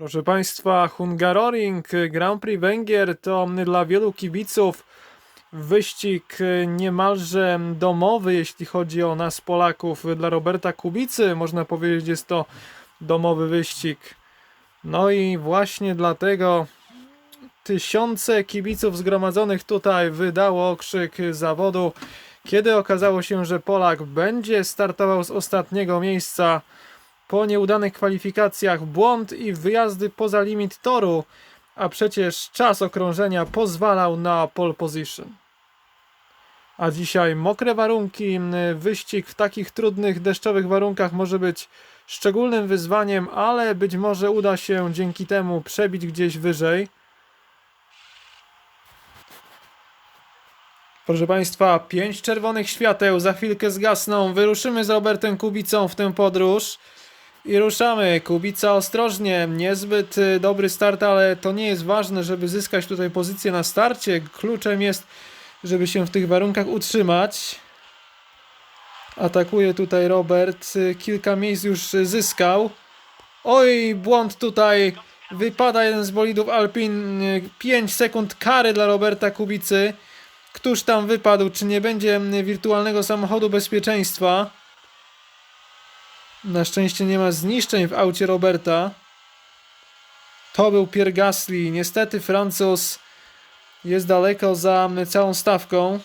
Proszę Państwa, Hungaroring Grand Prix Węgier to dla wielu kibiców wyścig niemalże domowy, jeśli chodzi o nas Polaków. Dla Roberta Kubicy można powiedzieć, jest to domowy wyścig. No i właśnie dlatego tysiące kibiców zgromadzonych tutaj wydało okrzyk zawodu, kiedy okazało się, że Polak będzie startował z ostatniego miejsca po nieudanych kwalifikacjach, błąd i wyjazdy poza limit toru, a przecież czas okrążenia pozwalał na pole position. A dzisiaj mokre warunki, wyścig w takich trudnych deszczowych warunkach może być szczególnym wyzwaniem, ale być może uda się dzięki temu przebić gdzieś wyżej. Proszę Państwa, pięć czerwonych świateł za chwilkę zgasną. Wyruszymy z Robertem Kubicą w tę podróż. I ruszamy. Kubica ostrożnie. Niezbyt y, dobry start, ale to nie jest ważne, żeby zyskać tutaj pozycję na starcie. Kluczem jest, żeby się w tych warunkach utrzymać. Atakuje tutaj Robert. Y, Kilka miejsc już zyskał. Oj, błąd tutaj. Wypada jeden z bolidów Alpin. 5 sekund kary dla Roberta Kubicy. Któż tam wypadł? Czy nie będzie wirtualnego samochodu bezpieczeństwa? Na szczęście nie ma zniszczeń w aucie Roberta. To był Pierre Gasly. Niestety Francuz jest daleko za całą stawką.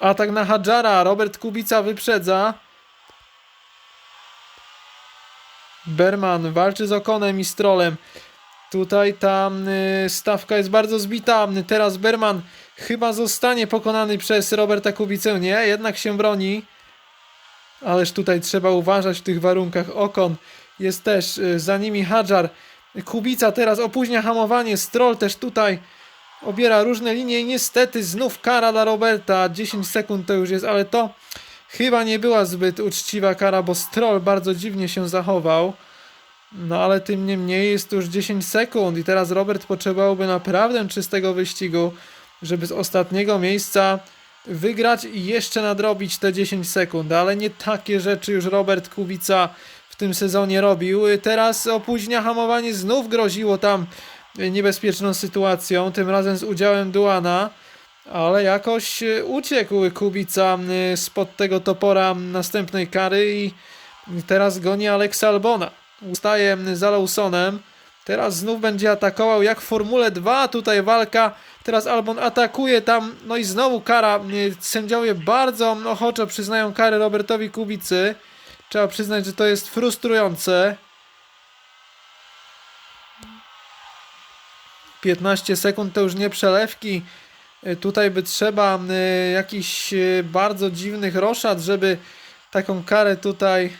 Atak na Hadżara. Robert Kubica wyprzedza. Berman walczy z Okonem i Strolem. Tutaj ta y, stawka jest bardzo zbita. Teraz Berman chyba zostanie pokonany przez Roberta Kubicę. Nie, jednak się broni. Ależ tutaj trzeba uważać w tych warunkach. Okon jest też y, za nimi Hadżar. Kubica teraz opóźnia hamowanie. Stroll też tutaj obiera różne linie i niestety znów kara dla Roberta. 10 sekund to już jest, ale to chyba nie była zbyt uczciwa kara, bo Stroll bardzo dziwnie się zachował. No ale tym niemniej jest już 10 sekund i teraz Robert potrzebowałby naprawdę czystego wyścigu, żeby z ostatniego miejsca wygrać i jeszcze nadrobić te 10 sekund, ale nie takie rzeczy już Robert Kubica w tym sezonie robił. Teraz opóźnia hamowanie, znów groziło tam niebezpieczną sytuacją, tym razem z udziałem Duana, ale jakoś uciekł Kubica spod tego topora następnej kary i teraz goni Alexa Albona ustaje za Lawsonem. Teraz znów będzie atakował jak w Formule 2. Tutaj walka. Teraz Albon atakuje tam. No i znowu kara. Sędziowie bardzo ochoczo przyznają karę Robertowi Kubicy. Trzeba przyznać, że to jest frustrujące. 15 sekund to już nie przelewki. Tutaj by trzeba jakichś bardzo dziwnych roszad, żeby taką karę tutaj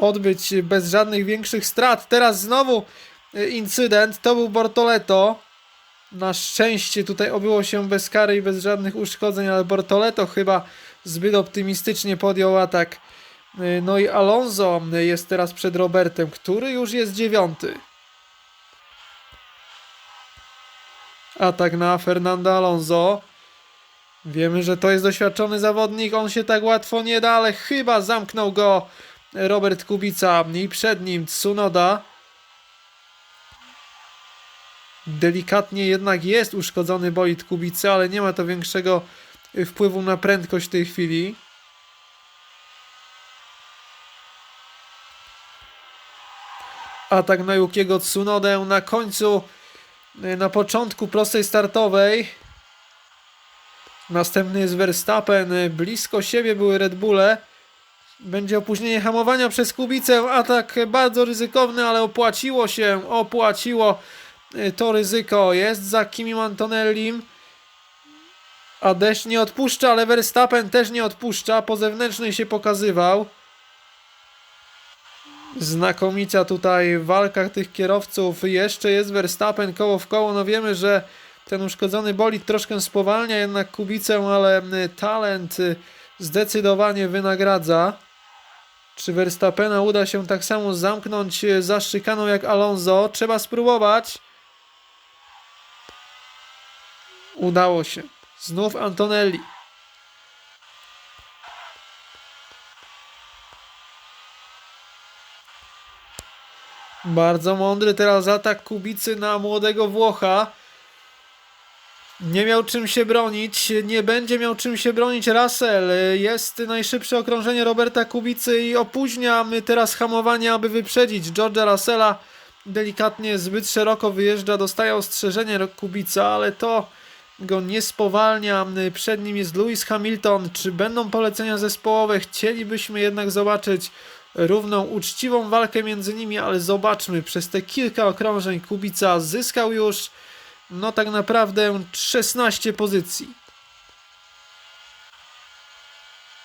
odbyć bez żadnych większych strat. Teraz znowu e, incydent, to był Bortoleto. Na szczęście tutaj obyło się bez kary i bez żadnych uszkodzeń, ale Bortoleto chyba zbyt optymistycznie podjął atak. E, no i Alonso jest teraz przed Robertem, który już jest dziewiąty. Atak na Fernando Alonso. Wiemy, że to jest doświadczony zawodnik, on się tak łatwo nie da, ale chyba zamknął go Robert Kubica i przed nim Tsunoda. Delikatnie jednak jest uszkodzony bolid Kubicy, ale nie ma to większego wpływu na prędkość w tej chwili. Atak na Jukiego Tsunodę na końcu, na początku prostej startowej. Następny jest Verstappen, blisko siebie były Red Bulle. Będzie opóźnienie hamowania przez Kubicę. Atak bardzo ryzykowny, ale opłaciło się. Opłaciło y, to ryzyko. Jest za Kimi Antonellim. A deszcz nie odpuszcza, ale Verstappen też nie odpuszcza. Po zewnętrznej się pokazywał. Znakomicia tutaj w walkach tych kierowców. Jeszcze jest Verstappen koło w koło. No wiemy, że ten uszkodzony bolid troszkę spowalnia jednak Kubicę, ale y, talent y, zdecydowanie wynagradza. Czy Verstappena uda się tak samo zamknąć e, za szykaną jak Alonso? Trzeba spróbować. Udało się. Znów Antonelli. Bardzo mądry teraz atak Kubicy na młodego Włocha. Nie miał czym się bronić, nie będzie miał czym się bronić Russell. Jest najszybsze okrążenie Roberta Kubicy i opóźnia teraz hamowanie, aby wyprzedzić George'a Russella. Delikatnie zbyt szeroko wyjeżdża, dostaje ostrzeżenie Kubica, ale to go nie spowalnia. Przed nim jest Lewis Hamilton. Czy będą polecenia zespołowe? Chcielibyśmy jednak zobaczyć równą, uczciwą walkę między nimi, ale zobaczmy, przez te kilka okrążeń Kubica zyskał już no tak naprawdę 16 pozycji.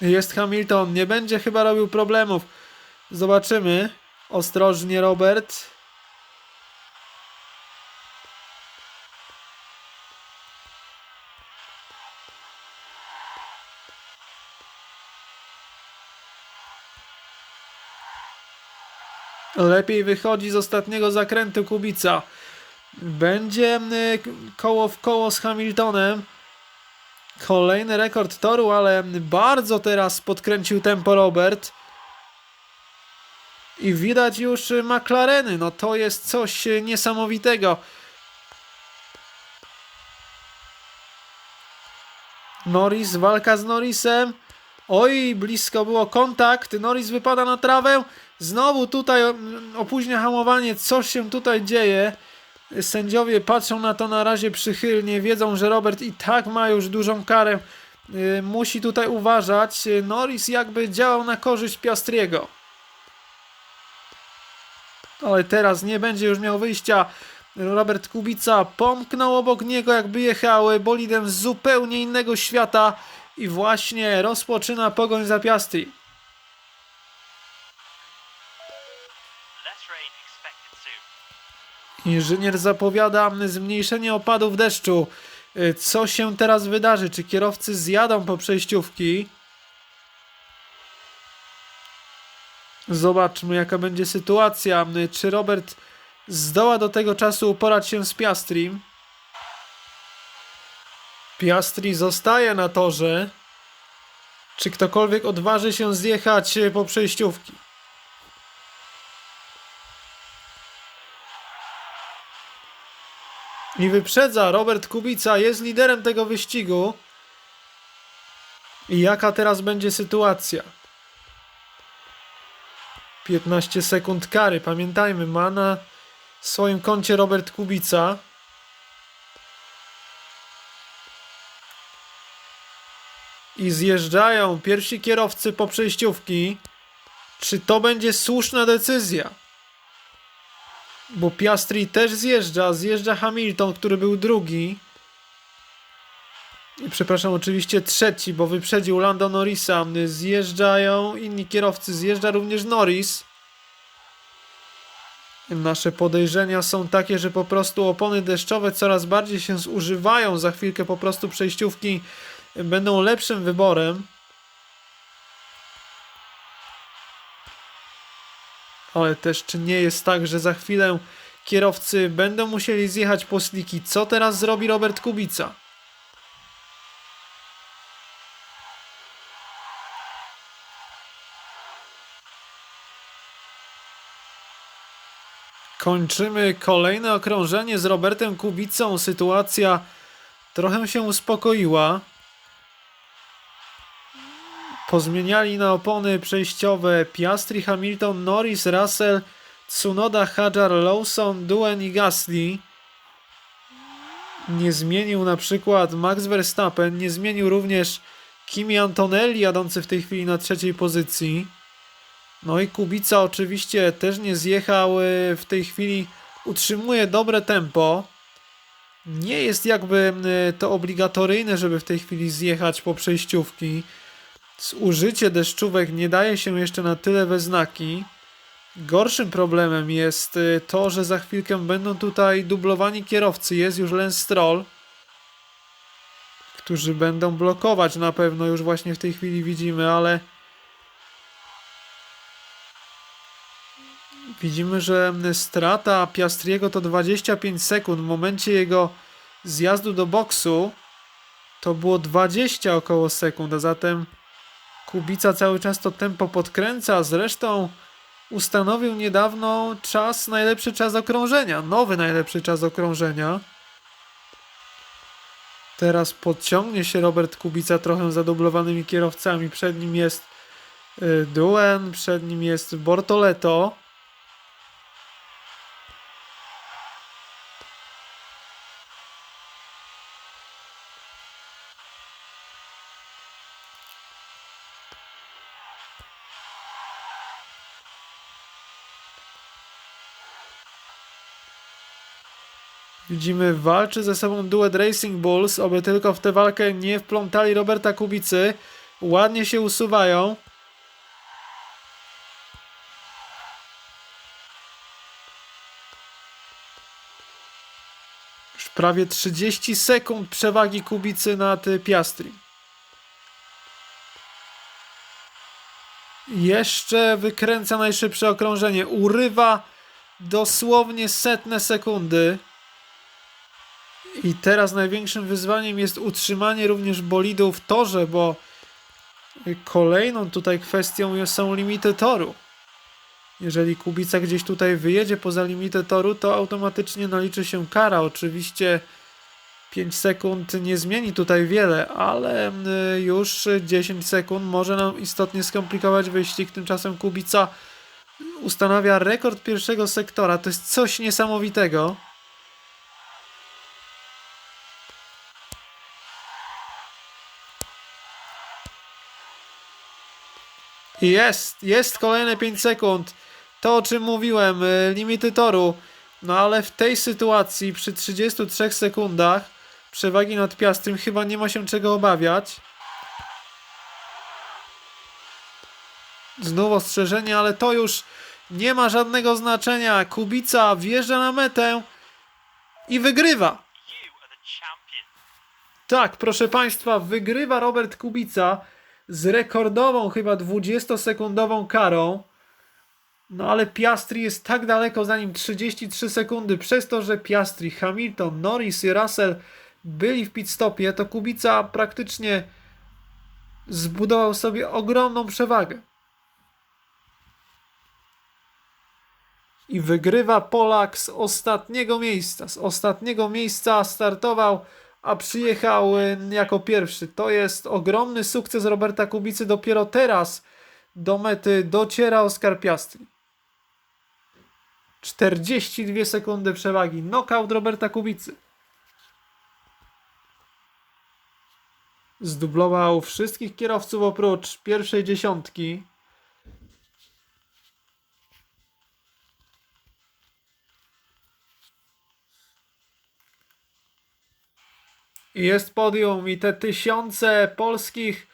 Jest Hamilton, nie będzie chyba robił problemów. Zobaczymy. Ostrożnie, Robert. Lepiej wychodzi z ostatniego zakrętu Kubica. Będzie y, koło w koło z Hamiltonem. Kolejny rekord toru, ale bardzo teraz podkręcił tempo Robert. I widać już McLareny. No to jest coś niesamowitego. Norris, walka z Norrisem. Oj, blisko było kontakt. Norris wypada na trawę. Znowu tutaj mm, opóźnia hamowanie. Coś się tutaj dzieje. Sędziowie patrzą na to na razie przychylnie. Wiedzą, że Robert i tak ma już dużą karę. Yy, Musi tutaj uważać. Yy, Norris jakby działał na korzyść Piastriego. Ale teraz nie będzie już miał wyjścia. Robert Kubica pomknął obok niego, jakby jechały bolidem z zupełnie innego świata i właśnie rozpoczyna pogoń za Piastri. Inżynier zapowiada zmniejszenie opadów deszczu. Y, Co się teraz wydarzy? Czy kierowcy zjadą po przejściówki? Zobaczmy, jaka będzie sytuacja. Y, Czy Robert zdoła do tego czasu uporać się z Piastrim? Piastri zostaje na torze. Czy ktokolwiek odważy się zjechać y, po przejściówki? I wyprzedza Robert Kubica, jest liderem tego wyścigu. I jaka teraz będzie sytuacja? 15 sekund kary, pamiętajmy, ma na swoim koncie Robert Kubica. I zjeżdżają pierwsi kierowcy po przejściówki. Czy to będzie słuszna decyzja? Bo Piastri też zjeżdża, zjeżdża Hamilton, który był drugi. Przepraszam, oczywiście trzeci, bo wyprzedził Lando Norrisa. Zjeżdżają inni kierowcy, zjeżdża również Norris. Nasze podejrzenia są takie, że po prostu opony deszczowe coraz bardziej się zużywają. Za chwilkę po prostu przejściówki będą lepszym wyborem. Ale też czy nie jest tak, że za chwilę kierowcy będą musieli zjechać po sliki? Co teraz zrobi Robert Kubica? Kończymy kolejne okrążenie z Robertem Kubicą. Sytuacja trochę się uspokoiła. Pozmieniali na opony przejściowe Piastri, Hamilton, Norris, Russell, Tsunoda, Hadjar, Lawson, Duen i Gasly. Nie zmienił na przykład Max Verstappen, nie zmienił również Kimi Antonelli jadący w tej chwili na trzeciej pozycji. No i Kubica oczywiście też nie zjechał, y, w tej chwili utrzymuje dobre tempo. Nie jest jakby y, to obligatoryjne, żeby w tej chwili zjechać po przejściówki. Zużycie deszczówek nie daje się jeszcze na tyle we znaki. Gorszym problemem jest y, to, że za chwilkę będą tutaj dublowani kierowcy. Jest już Lance Stroll, którzy będą blokować na pewno już właśnie w tej chwili widzimy, ale widzimy, że strata Piastriego to 25 sekund. W momencie jego zjazdu do boksu to było 20 około sekund, a zatem Kubica cały czas to tempo podkręca. Zresztą ustanowił niedawno czas, najlepszy czas okrążenia, nowy najlepszy czas okrążenia. Teraz podciągnie się Robert Kubica trochę zadublowanymi kierowcami. Przed nim jest y, Duen, przed nim jest Bortoleto. Widzimy, walczy ze sobą duet Racing Bulls, oby tylko w tę walkę nie wplątali Roberta Kubicy. Ładnie się usuwają. Już prawie 30 sekund przewagi Kubicy nad Piastri. Jeszcze wykręca najszybsze okrążenie. Urywa dosłownie setne sekundy. I teraz największym wyzwaniem jest utrzymanie również bolidu w torze, bo kolejną tutaj kwestią są limity toru. Jeżeli Kubica gdzieś tutaj wyjedzie poza limity toru, to automatycznie naliczy się kara. Oczywiście 5 sekund nie zmieni tutaj wiele, ale y, już 10 sekund może nam istotnie skomplikować wyścig. Tymczasem Kubica ustanawia rekord pierwszego sektora. To jest coś niesamowitego. Jest, jest kolejne 5 sekund. To o czym mówiłem, y, limity toru. No ale w tej sytuacji przy 33 sekundach przewagi nad Piastrym chyba nie ma się czego obawiać. Znów ostrzeżenie, ale to już nie ma żadnego znaczenia. Kubica wjeżdża na metę i wygrywa. Tak, proszę Państwa, wygrywa Robert Kubica z rekordową chyba 20-sekundową karą. No ale Piastri jest tak daleko za nim 33 sekundy. Przez to, że Piastri, Hamilton, Norris i Russell byli w pit stopie, to Kubica praktycznie zbudował sobie ogromną przewagę. I wygrywa Polak z ostatniego miejsca. Z ostatniego miejsca startował a przyjechał jako pierwszy. To jest ogromny sukces Roberta Kubicy. Dopiero teraz do mety dociera Oskar Piastri. 42 sekundy przewagi. Knockout Roberta Kubicy. Zdublował wszystkich kierowców oprócz pierwszej dziesiątki. Jest podium i te tysiące polskich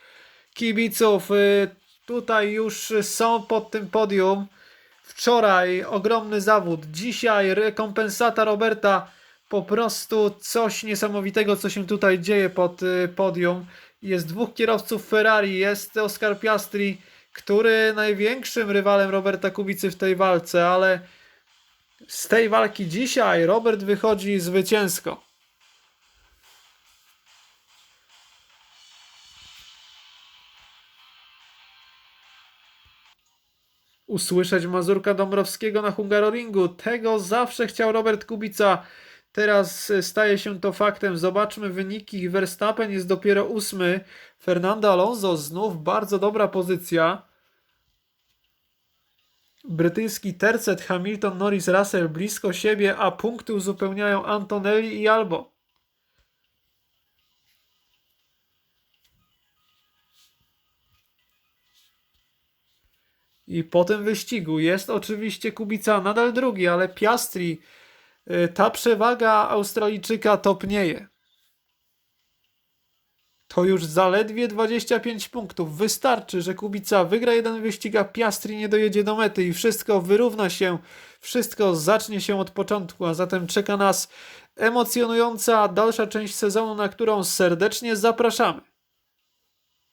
kibiców y, tutaj już są pod tym podium. Wczoraj ogromny zawód, dzisiaj rekompensata Roberta. Po prostu coś niesamowitego, co się tutaj dzieje pod y, podium. Jest dwóch kierowców Ferrari, jest Oscar Piastri, który największym rywalem Roberta Kubicy w tej walce, ale z tej walki dzisiaj Robert wychodzi zwycięsko. Usłyszeć Mazurka Dąbrowskiego na Hungaroringu. Tego zawsze chciał Robert Kubica. Teraz staje się to faktem. Zobaczmy wyniki. Verstappen jest dopiero ósmy. Fernando Alonso znów bardzo dobra pozycja. Brytyjski tercet Hamilton, Norris, Russell blisko siebie, a punkty uzupełniają Antonelli i Albo. I po tym wyścigu jest oczywiście Kubica nadal drugi, ale Piastri, y, ta przewaga Australijczyka topnieje. To już zaledwie 25 punktów. Wystarczy, że Kubica wygra jeden wyścig, a Piastri nie dojedzie do mety i wszystko wyrówna się, wszystko zacznie się od początku, a zatem czeka nas emocjonująca dalsza część sezonu, na którą serdecznie zapraszamy.